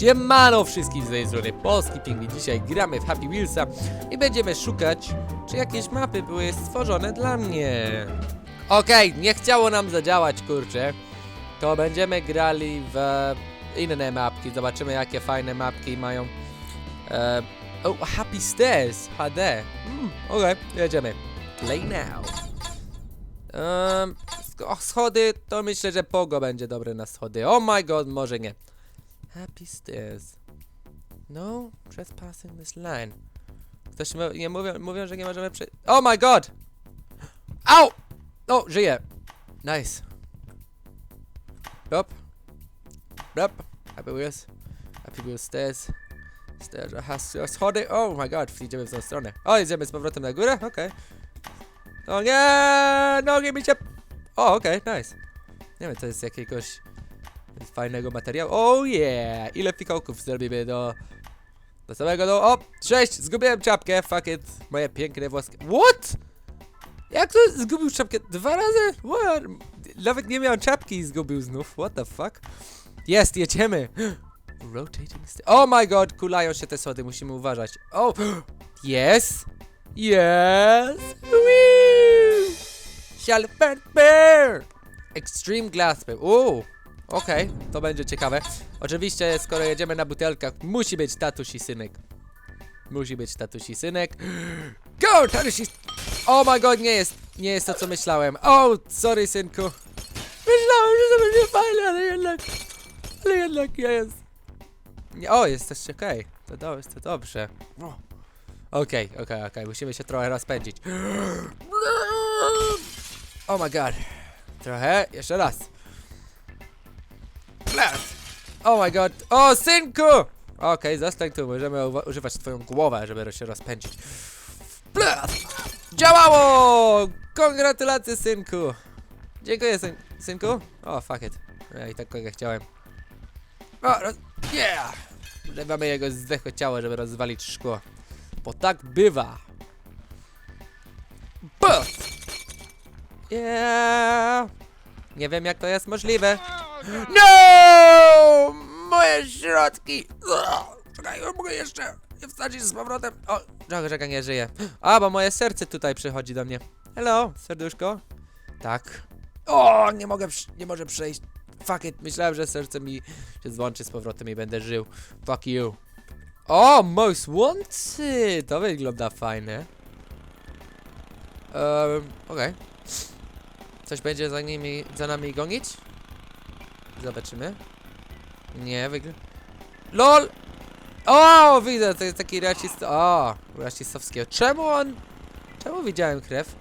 Siemano wszystkim z tej strony Polski Pingwin. Dzisiaj gramy w Happy Wheelsa i będziemy szukać, czy jakieś mapy były stworzone dla mnie. Okej, nie chciało nam zadziałać, kurczę. To będziemy grali w inne mapki. Zobaczymy, jakie fajne mapki mają. E, oh, Happy Stairs HD. Mm, Okej, jedziemy. Play now. Um, schody, to myślę, że Pogo będzie dobre na schody. Oh my god, może nie. Happy stairs. No trespassing this line. Ktoś nie mówią, mówią, że nie możemy przejść. Oh my god! Au! O, żyję. Nice. Hop. Hop. Happy wheels. Happy wheels stairs. Stairs. Aha, schody. Oh my god, idziemy w tą stronę. O, idziemy z powrotem na górę? Okej. O nie! Nogi mi się... O, okej, nice. Nie wiem, to jest jakiegoś fajnego materiału. Oh yeah! Ile fikołków zrobimy do... Do samego do... O! Sześć! Zgubiłem czapkę! Fuck it! Moje piękne włoskie... What? Jak to zgubił czapkę? Dwa razy? What? Nawet nie miał czapki i zgubił znów. What the fuck? Jest, jedziemy! Rotating st- Oh my god! Kulają się te schody, musimy uważać. Oh! Yes! Yes! Woo! Shall burn, burn! Extreme Glass Pipe. Uuu! Okej, to będzie ciekawe. Oczywiście, skoro jedziemy na butelkach, musi być tatuś i synek. Musi być tatuś i synek. Go, tatuś i... Oh my god, nie jest, nie jest to, co myślałem. Oh, sorry, synku. Myślałem, że to będzie fajne, ale jednak... Ale jednak jest. Nie, o, jesteście okej. To, do, to dobrze. Okej, okej, okej, musimy się trochę rozpędzić. Oh my god. Trochę, jeszcze raz. Blast! Oh my god. O, synku! Okej, zostań tu, możemy używać twoją głowę, żeby się rozpędzić. Blast! Działało! Kongratulacje, synku! Dziękuję, syn synku. O, fuck it. Ja i tak kogo chciałem. O, roz yeah! Używamy jego zdechłe ciało, żeby rozwalić szkło. Bo tak bywa. Bust! Yeah! Nie wiem, jak to jest możliwe. No! Moje środki! Czekaj, mogę jeszcze je wsadzić z powrotem. O, czekaj, czekaj, nie żyję. A, bo moje serce tutaj przychodzi do mnie. Hello, serduszko? Tak. O, nie mogę, nie może przejść. Fuck it, myślałem, że serce mi się złączy z powrotem i będę żył. Fuck you. O, most wanted! To wygląda fajne. Um, okej. Coś będzie za nimi, za nami gonić? Zobaczymy. Nie, wygląda... LOL! O, widzę, to jest taki rasist... O, rasistowskiego. Czemu on... Czemu widziałem krew?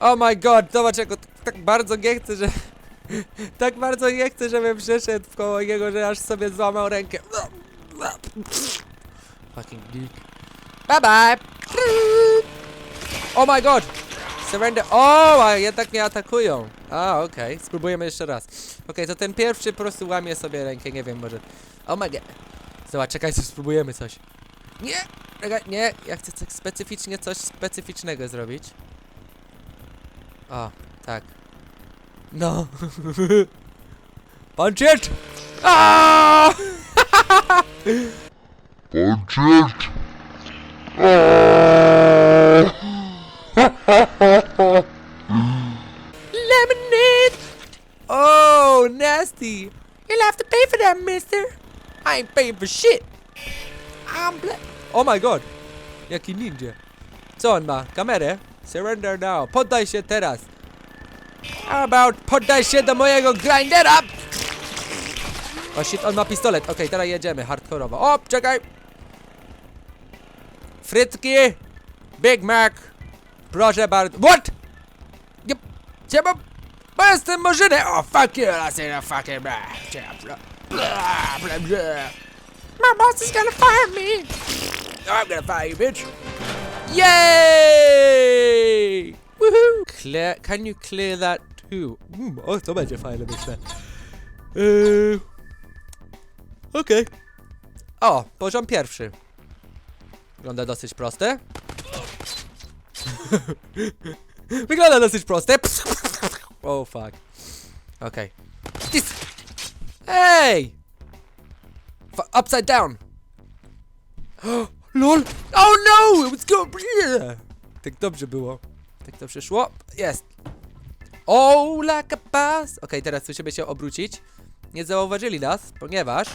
Oh my god, zobacz jak tak, bardzo nie chce, że... tak bardzo nie chce, żebym przeszedł w koło niego, że aż sobie złamał rękę. Fucking geek. Bye bye! Oh my god! Surrender. O, a jednak mnie atakują. A, okej. Spróbujemy jeszcze raz. Okej, to ten pierwszy po prostu łamie sobie rękę, nie wiem, może. Oh my god. Zobacz, czekaj, coś spróbujemy coś. Nie! Nie! Ja chcę tak specyficznie coś specyficznego zrobić. O, tak. No. Punch it! Punch it! Oh! Lemonade! Oh, nasty! You'll have to pay for that, mister! I ain't paying for shit! I'm bla- Oh my god! Jaki ninja! Co on ma? Kamerę? Surrender now! Poddaj się teraz! How about poddaj się do mojego grindera! O shit, on ma pistolet. Okej, teraz jedziemy hardkorowo. O, czekaj! Frytki! Big Mac! Proszę bardzo. What? Nie, nie mam... Bo jestem murzynem! Oh, fuck you! I say no fucking. My boss is gonna fire me! I'm gonna fire you, bitch! Yay! Woohoo! Clear, can you clear that too? Mm, o, to będzie fajne, myślę. Yy... Okej. O, poziom pierwszy. Wygląda dosyć proste. Wygląda dosyć proste. Oh fuck. Okej. Okay. Ej! F upside down! LOL! Oh no! It was go... Tak dobrze było. Tak to przyszło. Jest. Oh, like a pass. Okej, teraz musimy się obrócić. Nie zauważyli nas, ponieważ...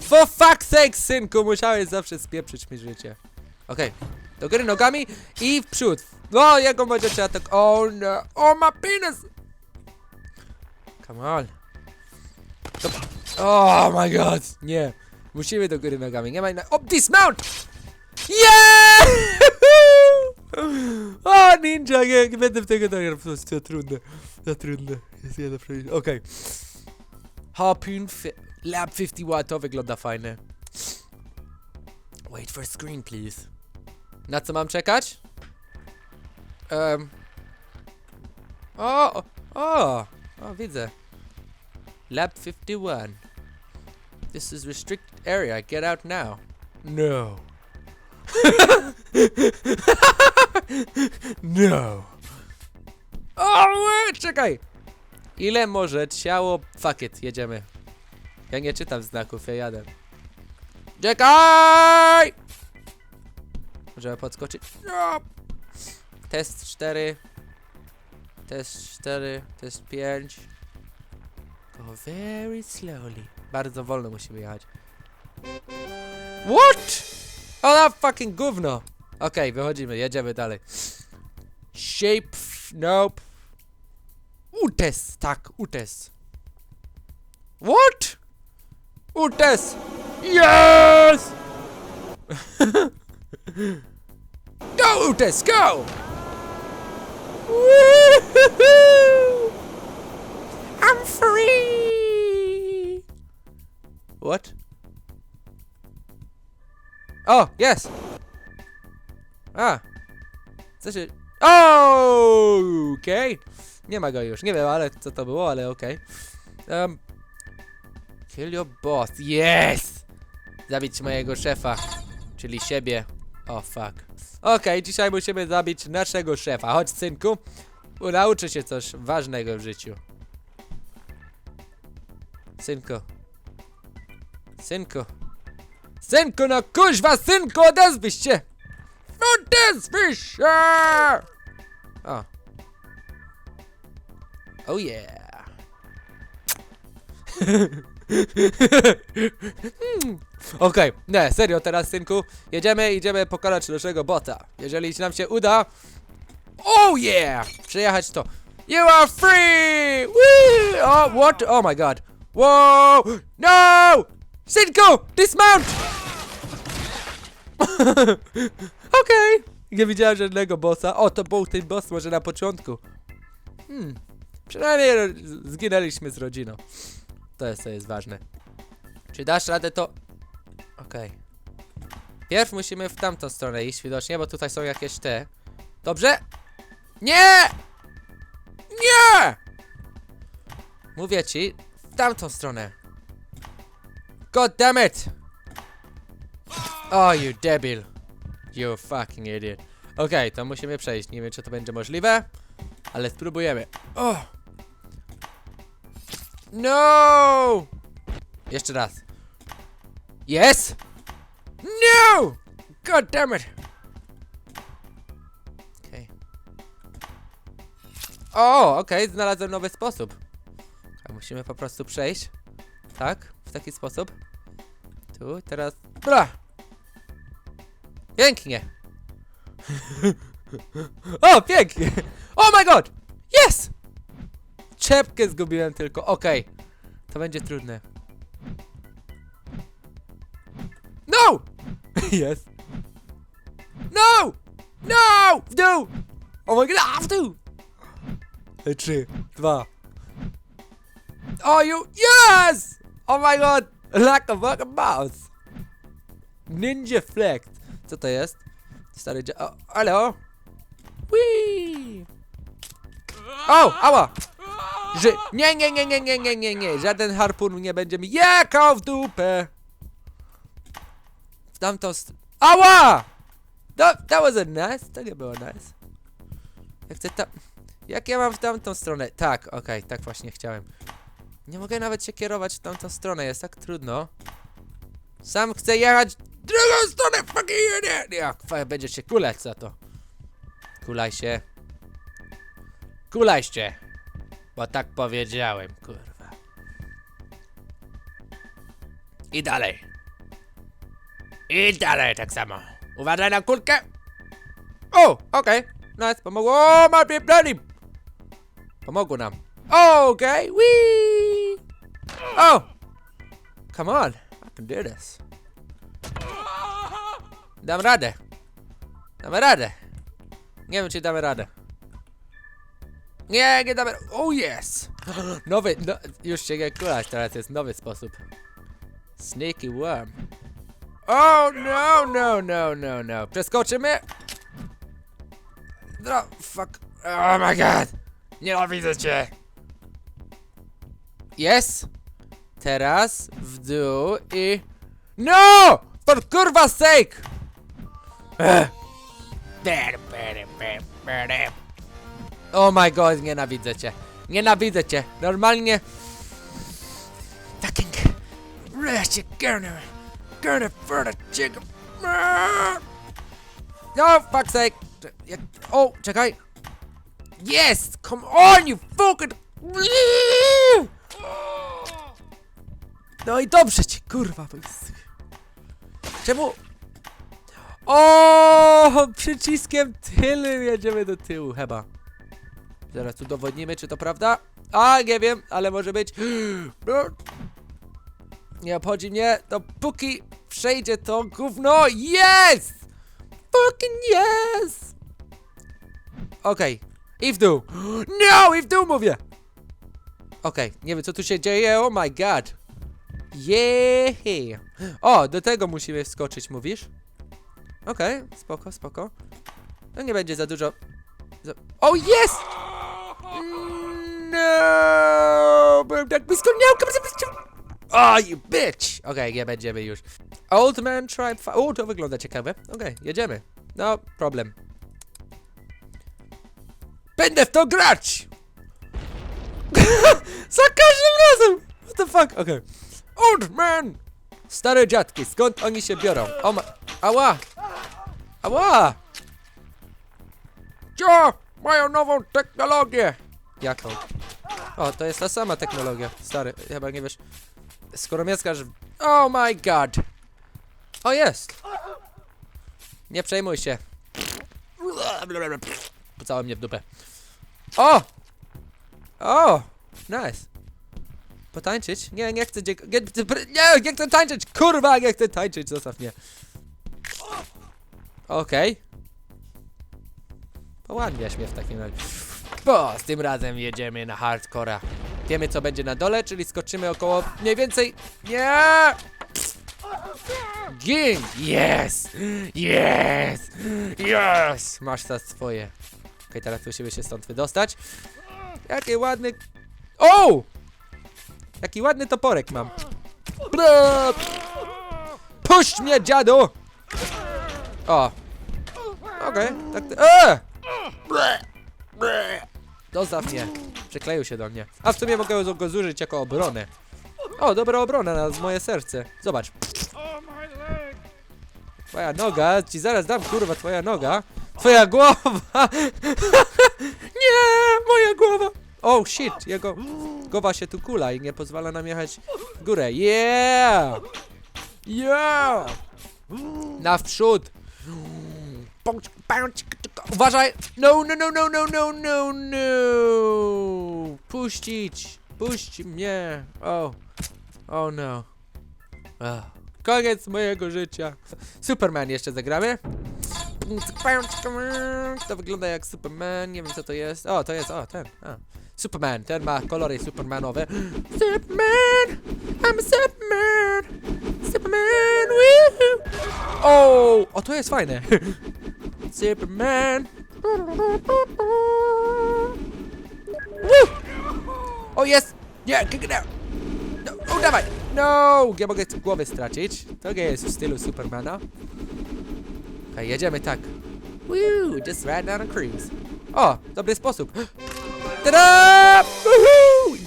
For fuck's sake, synku, musiałeś zawsze spieprzyć mi życie. Okej, do góry nogami i w przód. No, jego możecie atak... Oh no, oh my penis! Come on. To... Oh my god, nie. Musimy do góry nogami, nie ma inna... Oh, dismount! Yeah! O, ninja, nie, nie będę w tego nagrał, po prostu to trudne. To trudne. Jest nie do przejścia. Okej. Harpoon fi Lab 51, to wygląda fajnie. Wait for screen, please. Na co mam czekać? Um. O, o, o, widzę. Lab 51. This is restricted area. Get out now. No. no. O, czekaj. Ile może ciało... Fuck it, jedziemy. Ja nie czytam znaków, ja jadę. Czekaj! Możemy podskoczyć. No. Test 4. Test 4. Test 5. Go very slowly. Bardzo wolno musimy jechać. What? O, na fucking gówno. Okej, wychodzimy, jedziemy dalej. Shape, nope. Utes, tak, Utes. What? Utes! Yes! go, Utes, go! I'm free! What? Oh, yes! A! Co się... Oh, Okej! Nie ma go już, nie wiem, ale co to było, ale okej. Um, kill your boss, yes! Zabić mojego szefa, czyli siebie. O, oh, fuck. Okej, dzisiaj musimy zabić naszego szefa. Chodź, synku. Nauczy się coś ważnego w życiu. Synku. Synku. Synku, no kuźwa, synku, odezwij się! Odezwij się! O. Oh yeah. Hmm. Okej, nie, serio teraz, synku. Jedziemy, idziemy pokonać naszego bota. Jeżeli nam się uda... Oh yeah! Przejechać to. You are free! Woo! Oh, what? Oh my god. Whoa! No! Synku! Dismount! Okej. Nie widziałem żadnego bossa. O, to był ten boss może na początku. Hmm. Przynajmniej zginęliśmy z rodziną. To jest, to jest ważne. Czy dasz radę to... Okej. Pierw musimy w tamtą stronę iść widocznie, bo tutaj są jakieś te. Dobrze? Nie! Nie! Mówię ci, w tamtą stronę. God damn it! Oh, you debil. You fucking idiot. Okej, to musimy przejść. Nie wiem, czy to będzie możliwe, ale spróbujemy. Oh. No! Jeszcze raz. Yes! No! God damn it! Okej. O, okej, znalazłem nowy sposób. Musimy po prostu przejść. Tak? W taki sposób. Tu, teraz. Bra! Pięknie! o, pięknie! Oh my god! Yes! Czepkę zgubiłem tylko, okej. To będzie trudne. No! Jest. No! No! W dół! Oh my god, w dół! Trzy, dwa. Oh, you, yes! Oh my god! Like a fucking mouse! Ninja Flex. Co to jest? Stary dzia... O, halo? Whee! O, ała! Że... Nie, nie, nie, nie, nie, nie, nie, nie. Żaden harpun nie będzie mi jekał w dupę. W tamtą st... Ała! That, that was a nice. To nie było nice. Ja chcę tam... Jak ja mam w tamtą stronę? Tak, okej, tak właśnie chciałem. Nie mogę nawet się kierować w tamtą stronę, jest tak trudno. Sam chcę jechać drugą stronę, fucking! Nie, fa- będziesz się kulać za to. Kulaj się. Kulaj się. Bo tak powiedziałem, kurwa. I dalej. I dalej tak samo. Uważaj na kulkę. O, okej. Nice, pomogło. O, ma pieprzeni. Pomogło nam. Okej, wee. Oh. Come on. I can do this. Dam radę. Damy radę. Nie wiem, czy damy radę. Nie, nie damy. Oh yes! Nowy, no, już się nie kulać, teraz jest nowy sposób. Sneaky worm. Oh no, no, no, no, no. Przeskoczymy. No, fuck. Oh my god. Nienawidzę cię. Yes. Teraz w dół i... No! For kurwa sake! Ech. Oh my god, nienawidzę cię. Nienawidzę cię. Normalnie... Fucking... Wreszcie. Gonna for the chicken... No, fuck sake. Jak... O, czekaj. Yes! Come on, you fucking... No i dobrze ci, kurwa, jest... Czemu... O, przyciskiem tylnym jedziemy do tyłu, chyba. Zaraz udowodnimy, czy to prawda. A, nie wiem, ale może być. Nie obchodzi mnie, dopóki przejdzie to gówno. Jest! Fucking yes! Okej, i w dół. No, i w dół mówię. Okej, nie wiem co tu się dzieje, oh my god. Yeah! O, do tego musimy wskoczyć, mówisz? Okej, spoko, spoko. No nie będzie za dużo. O, jest! No! Byłem tak blisko, blisko. Oh, you bitch! Okej, nie będziemy już. Old man tribe O, to wygląda ciekawe. Okej, jedziemy. No, problem. Będę w to grać! Za każdym razem! What the fuck? Okej. Old man! Stare dziadki, skąd oni się biorą? O ma... Ała! Ała! Cio! Mają nową technologię! Jaką? O, to jest ta sama technologia. Stary, chyba nie wiesz. Skoro mieszkasz. Oh my god! O, jest! Nie przejmuj się. Pocało mnie w dupę. O! O! Nice. Potańczyć? Nie, nie chcę. Nie, nie, nie chcę tańczyć! Kurwa, nie chcę tańczyć, zostaw mnie. Okej. Poładniasz mnie w takim razie. Bo z tym razem jedziemy na hardcora. Wiemy co będzie na dole, czyli skoczymy około mniej więcej... Nie! Gin! Yes! Yes! Yes! Masz za swoje. Okej, teraz musimy się stąd wydostać. Jaki ładny... O! Jaki ładny toporek mam. Bra! Puść mnie, dziadu! O! Okej, tak... Eee! Dostaw mnie. Przykleił się do mnie. A w sumie mogę go- zużyć jako obronę. O, dobra obrona na moje serce. Zobacz. Twoja noga, ci zaraz dam kurwa, twoja noga. Twoja głowa! nie, moja głowa! Oh shit, jego głowa się tu kula i nie pozwala nam jechać w górę. Yeah! Yeah! Na wprzód! Uważaj! No, no, no, no, no, no, no, no! Puścić! Puść mnie! Oh! Oh no! Oh. Koniec mojego życia! Superman jeszcze zagramy? To wygląda jak Superman, nie wiem co to jest. O, to jest, o, ten. A. Superman, ten ma kolory Supermanowe. Superman! I'm Superman! Superman! Woohoo! O, o, to jest fajne. Superman! Woo! O, jest! Nie, out! No, o, dawaj! No! Nie mogę głowy stracić. To nie jest w stylu Supermana. Okej, jedziemy tak. Woo! Just right down a cruise. O, dobry sposób. Tada!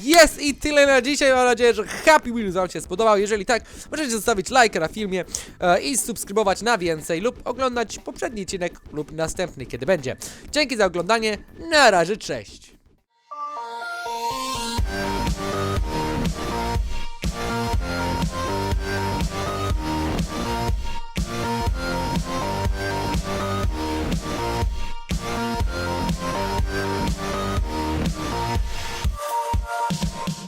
Jest i tyle na dzisiaj. Mam nadzieję, że Happy Wheels Wam się spodobał. Jeżeli tak, możecie zostawić lajka na filmie e, i subskrybować na więcej lub oglądać poprzedni odcinek lub następny, kiedy będzie. Dzięki za oglądanie. Na razie, cześć.